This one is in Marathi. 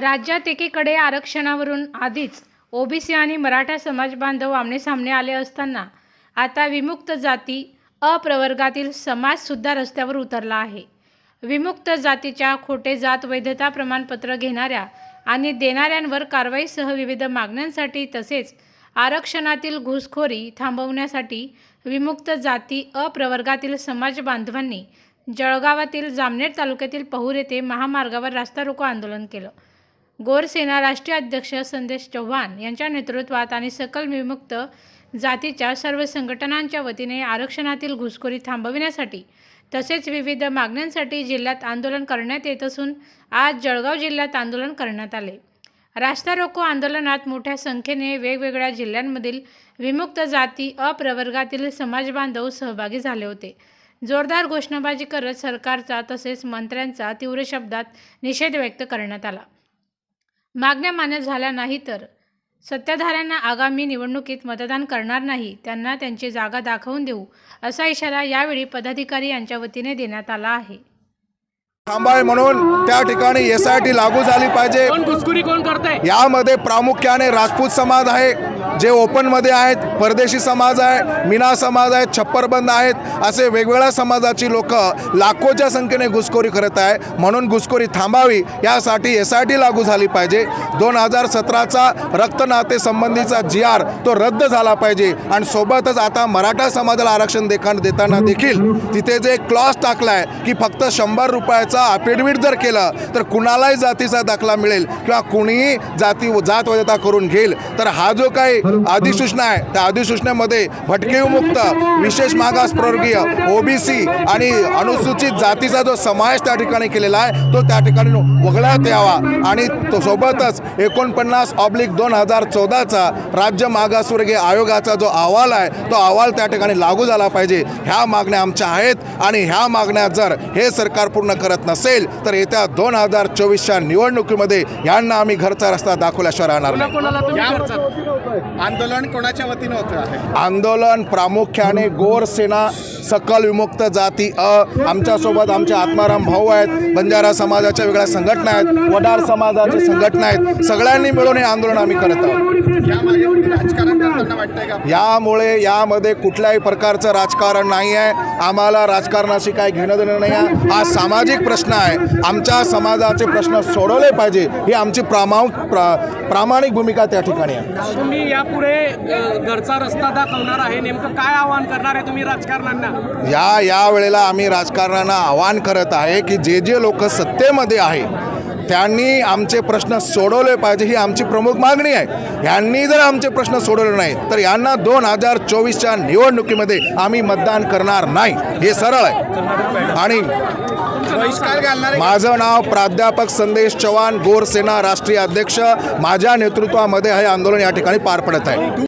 राज्यात एकीकडे आरक्षणावरून आधीच ओबीसी आणि मराठा समाज बांधव आमनेसामने आले असताना आता विमुक्त जाती अप्रवर्गातील समाजसुद्धा रस्त्यावर उतरला आहे. विमुक्त जातीच्या खोटे जात वैधता प्रमाणपत्र घेणाऱ्या आणि देणाऱ्यांवर कारवाईसह विविध मागण्यांसाठी तसेच आरक्षणातील घुसखोरी थांबवण्यासाठी विमुक्त जाती अप्रवर्गातील समाज बांधवांनी जळगावातील जामनेर तालुक्यातील पहूर येथे महामार्गावर रास्ता रोको आंदोलन केलं. गोरसेना राष्ट्रीय अध्यक्ष संदेश चव्हाण यांच्या नेतृत्वात आणि सकल विमुक्त जातीच्या सर्व संघटनांच्या वतीने आरक्षणातील घुसखोरी थांबविण्यासाठी तसेच विविध मागण्यांसाठी जिल्ह्यात आंदोलन करण्यात येत असून आज जळगाव जिल्ह्यात आंदोलन करण्यात आले. रास्ता रोको आंदोलनात मोठ्या संख्येने वेगवेगळ्या जिल्ह्यांमधील विमुक्त जाती अप्रवर्गातील समाजबांधव सहभागी झाले होते. जोरदार घोषणाबाजी करत सरकारचा तसेच मंत्र्यांचा तीव्र शब्दात निषेध व्यक्त करण्यात आला. मागण्या मान्य झाल्या नाही तर सत्ताधाऱ्यांना आगामी निवडणुकीत मतदान करणार नाही त्यांना त्यांची जागा दाखवून देऊ असा इशारा यावेळी पदाधिकारी यांच्या वतीने देण्यात आला आहे. थांबावे म्हणून त्या ठिकाणी एस आय टी लागू झाली पाहिजे. कोण घुसखोरी कोण करताय? यामध्ये प्रामुख्याने राजपूत समाज आहे जे ओपनमध्ये आहेत परदेशी समाज आहे मीना समाज आहेत छप्परबंद आहेत असे वेगवेगळ्या समाजाची लोक लाखोच्या संख्येने घुसखोरी करत आहे. म्हणून घुसखोरी थांबावी यासाठी एस आय टी लागू झाली पाहिजे. दोन हजार सतराचा रक्तनाते संबंधीचा जी आर तो रद्द झाला पाहिजे. आणि सोबतच आता मराठा समाजाला आरक्षण देखा देताना देखील तिथे जे क्लॉज टाकला आहे की फक्त शंभर रुपयाचा अफिडेविट जर केलं तर कुणालाही जातीचा दाखला मिळेल किंवा कुणीही जाती जात वैधता करून घेईल. तर हा जो काही अधिसूचना आहे त्या अधिसूचनेमध्ये भटकेमुक्त विशेष मागास प्रवर्गीय ओबीसी आणि अनुसूचित जातीचा जो समावेश त्या ठिकाणी केलेला आहे तो त्या ठिकाणी वगळण्यात यावा. आणि तो सोबतच एकोणपन्नास ऑब्लिक दोन हजार चौदाचा राज्य मागासवर्गीय आयोगाचा जो अहवाल आहे तो अहवाल त्या ठिकाणी लागू झाला पाहिजे. ह्या मागण्या आमच्या आहेत आणि ह्या मागण्या जर हे सरकार पूर्ण करत नसेल तर येत्या दोन हजार चोवीसच्या निवडणुकीमध्ये यांना आम्ही घरचा रस्ता दाखवल्याशिवाय राहणार नाही. आंदोलन कोणाच्या वतीनं होतं आहे? आंदोलन प्रामुख्याने गोर सेना सकल विमुक्त जाती अ आमच्यासोबत आमचे आत्माराम भाऊ आहेत बंजारा समाजाच्या वेगळ्या संघटना आहेत वडार समाजाची संघटना आहेत. सगळ्यांनी मिळून हे आंदोलन आम्ही करत आहोत. यामुळे यामध्ये कुठल्याही प्रकारचं राजकारण नाही आहे आम्हाला राजकारणाशी काही घेणं देणं नाही आहे हा सामाजिक प्रश्न आहे. आमच्या समाजाचे प्रश्न सोडवले पाहिजे. ही आमची प्रामाणिक प्रा प्रामाणिक भूमिका त्या ठिकाणी आहे. तुम्ही यापुढे घरचा रस्ता दाखवणार आहे. नेमकं काय आवाहन करणार आहे तुम्ही राजकारण्यांना? या या वेळेला आम्ही राजकारणांना आवाहन करत आहे की जे जे लोक सत्तेमध्ये आहे त्यांनी आमचे प्रश्न सोडवले पाहिजे ही आमची प्रमुख मागणी आहे. यांनी जर आमचे प्रश्न सोडवले नाही तर यांना दोन हजार चोवीसच्या निवडणुकीमध्ये आम्ही मतदान करणार नाही. हे सरळ आहे. आणि माझं नाव प्राध्यापक संदेश चव्हाण गोरसेना राष्ट्रीय अध्यक्ष. माझ्या नेतृत्वामध्ये हे आंदोलन या ठिकाणी पार पडत आहे.